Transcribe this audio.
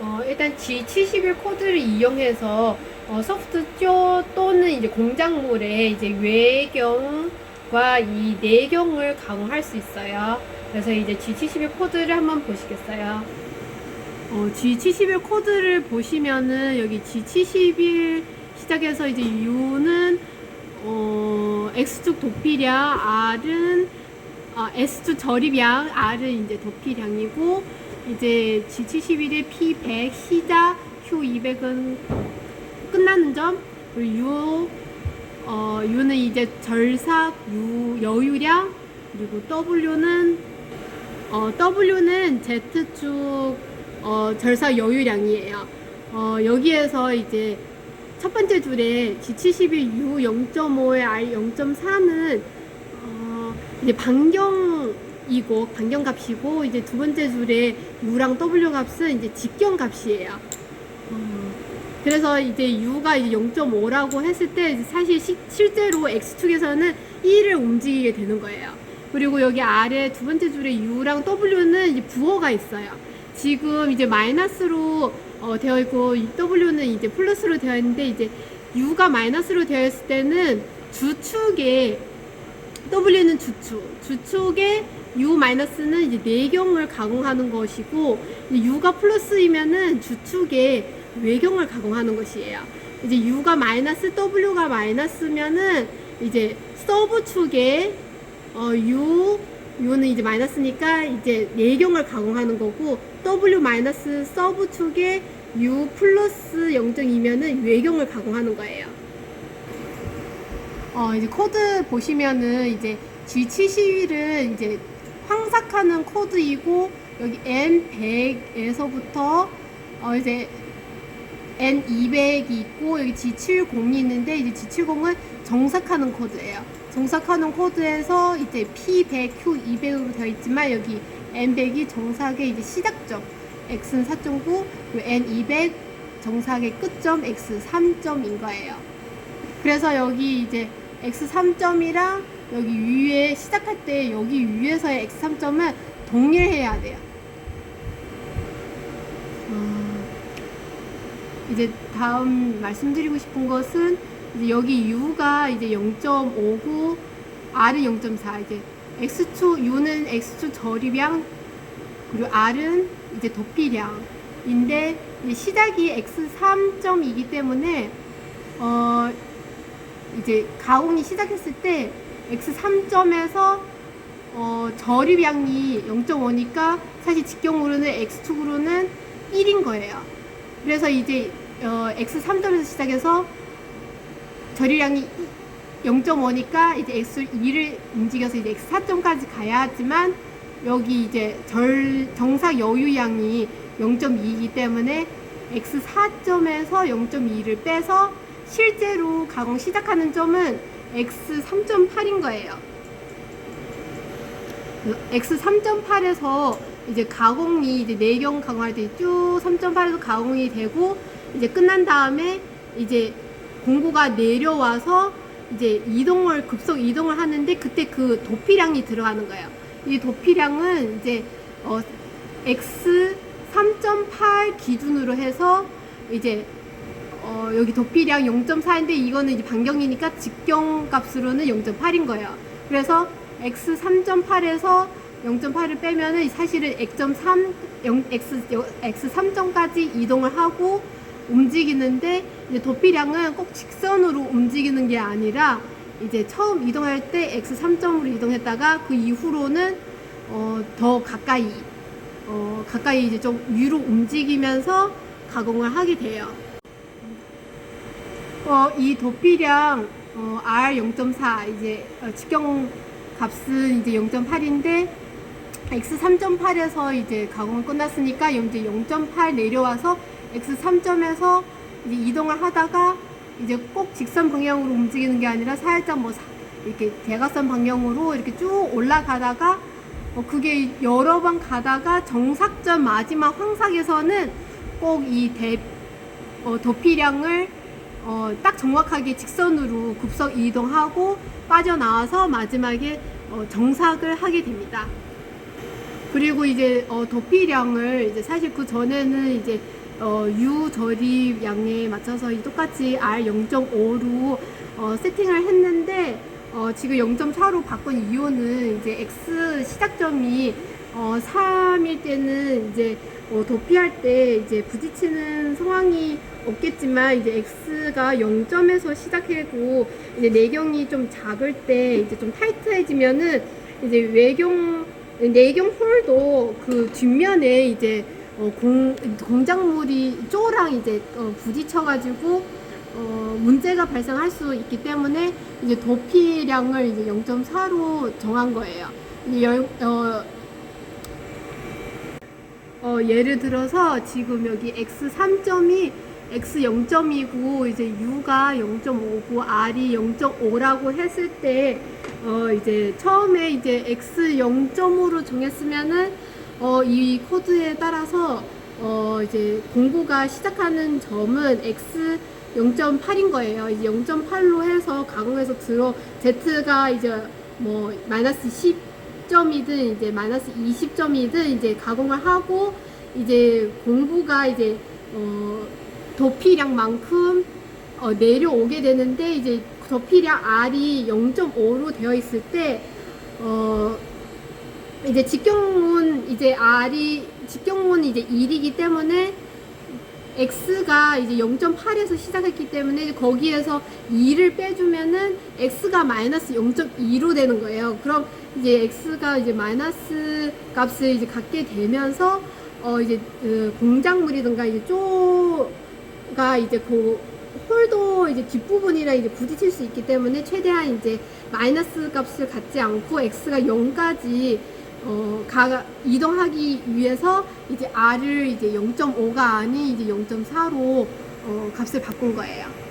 어, 일단 G71 코드를 이용해서 어, 소프트 쪼 또는 이제 공작물의 이제 외경과 이 내경을 강화할 수 있어요. 그래서 이제 G71 코드를 한번 보시겠어요? 어, G71 코드를 보시면은 여기 G71 시작해서 이제 U는 어, X축 도피량, R은 아, S축 절입량, R은 이제 도피량이고 이제 G71의 P100 시작, Q200은 끝나는 점, U 어, U는 이제 절삭, U 여유량, 그리고 W는 어, W는 Z축 어, 절삭 여유량이에요. 어, 여기에서 이제 첫 번째 줄에 G71 U 0.5에 R 0.3은 어, 이제 반경 이고 반경 값이고 이제 두 번째 줄에 U랑 W 값은 이제 직경 값이에요. 어, 그래서 이제 U가 이제 0.5라고 했을 때 사실 시- 실제로 X축에서는 1을 움직이게 되는 거예요. 그리고 여기 아래 두 번째 줄에 U랑 W는 이제 부호가 있어요. 지금 이제 마이너스로 어, 되어 있고 이 W는 이제 플러스로 되어 있는데 이제 U가 마이너스로 되어 있을 때는 주축에 W는 주축, 주축에 U 마이너스는 이제 내경을 가공하는 것이고 U가 플러스이면은 주축에 외경을 가공하는 것이에요. 이제 U가 마이너스 W가 마이너스면은 이제 서브 축에 어, U U는 이제 마이너스니까 이제 내경을 가공하는 거고 W 마이너스 서브 축에 U 플러스 0.2면은 외경을 가공하는 거예요. 어, 이제 코드 보시면은 이제 G71은 이제 황삭하는 코드이고 여기 N100에서부터 어, 이제 N200이 있고 여기 G70이 있는데 이제 G70은 정삭하는 코드예요. 정삭하는 코드에서 이제 P100, Q200으로 되어 있지만 여기 N100이 정삭의 이제 시작점 X는 4.9, 그리고 N200 정삭의 끝점 X 3점인 거예요. 그래서 여기 이제 X 3점이랑 여기 위에 시작할 때 여기 위에서의 X 3점은 동일해야 돼요. 음, 이제 다음 말씀드리고 싶은 것은 이제 여기 U가 이제 0.59, R은 0.4. 이제 X축 U는 X축 절입량 그리고 R은 이제 도피량인데 이제 시작이 X 3점이기 때문에 어 이제 가공이 시작했을 때 X 3점에서 어, 절입량이 0.5니까 사실 직경으로는 X축으로는 1인 거예요. 그래서 이제 어, X 3점에서 시작해서 절입량이 0.5니까 이제 X 2를 움직여서 이제 X 4점까지 가야 하지만 여기 이제 절 정삭 여유량이 0.2이기 때문에 X 4점에서 0.2를 빼서 실제로 가공 시작하는 점은 X 3.8인 거예요. X 3.8에서 이제 가공이 이제 내경 가공할 때 쭉 3.8에서 가공이 되고 이제 끝난 다음에 이제 공구가 내려와서 이제 이동을 급속 이동을 하는데 그때 그 도피량이 들어가는 거예요. 이 도피량은 이제 어 X 3.8 기준으로 해서 이제 어, 여기 도피량 0.4인데 이거는 이제 반경이니까 직경 값으로는 0.8인 거예요. 그래서 x 3.8에서 0.8을 빼면은 사실은 x.3 0, x x 3점까지 이동을 하고 움직이는데 이제 도피량은 꼭 직선으로 움직이는 게 아니라 이제 처음 이동할 때 x 3점으로 이동했다가 그 이후로는 어, 더 가까이 어, 가까이 이제 좀 위로 움직이면서 가공을 하게 돼요. 어, 이 도피량 어, R 0.4 이제 어, 직경 값은 이제 0.8인데 X 3.8에서 이제 가공을 끝났으니까 이제 0.8 내려와서 X 3점에서 이제 이동을 하다가 이제 꼭 직선 방향으로 움직이는 게 아니라 살짝 뭐 사- 이렇게 대각선 방향으로 이렇게 쭉 올라가다가 어, 그게 여러 번 가다가 정삭점 마지막 황삭에서는 꼭 이 대, 어, 도피량을 어, 딱 정확하게 직선으로 급속 이동하고 빠져나와서 마지막에 어, 정삭을 하게 됩니다. 그리고 이제 어, 도피량을 이제 사실 그 전에는 이제 어, U 저립 양에 맞춰서 이 똑같이 R 0.5로 어, 세팅을 했는데 어, 지금 0.4로 바꾼 이유는 이제 X 시작점이 어, 3일 때는 이제 어, 도피할 때 이제 부딪히는 상황이 없겠지만 이제 X가 0점에서 시작하고 이제 내경이 좀 작을 때 이제 좀 타이트해지면은 이제 외경 내경 홀도 그 뒷면에 이제 어, 공, 공작물이 쪼랑 이제 어, 부딪혀가지고 어, 문제가 발생할 수 있기 때문에 이제 도피량을 이제 0.4로 정한 거예요. 열, 어, 어, 예를 들어서 지금 여기 x 3점이 x 0점이고 이제 u가 0.5고 r이 0.5라고 했을 때 어, 이제 처음에 이제 x 0점으로 정했으면은 어, 이 코드에 따라서 어, 이제 공부가 시작하는 점은 x 0.8인 거예요. 이제 0.8로 해서 가공해서 들어 z가 이제 뭐 마이너스 10점이든 이제 마이너스 20점이든 이제 가공을 하고 이제 공부가 이제 어 도피량만큼 어 내려오게 되는데 이제 도피량 R이 0.5로 되어 있을 때 어 이제 직경문 이제 R이 직경문 이제 1이기 때문에 X가 이제 0.8에서 시작했기 때문에 거기에서 2를 빼주면은 X가 마이너스 0.2로 되는 거예요. 그럼 이제 X가 이제 마이너스 값을 이제 갖게 되면서 어 이제 그 공작물이든가 이제 쪼 가 이제 그 홀도 이제 뒷부분이랑 이제 부딪힐 수 있기 때문에 최대한 이제 마이너스 값을 갖지 않고 X가 0까지 어, 가, 이동하기 위해서 이제 R을 이제 0.5가 아닌 이제 0.4로 어, 값을 바꾼 거예요.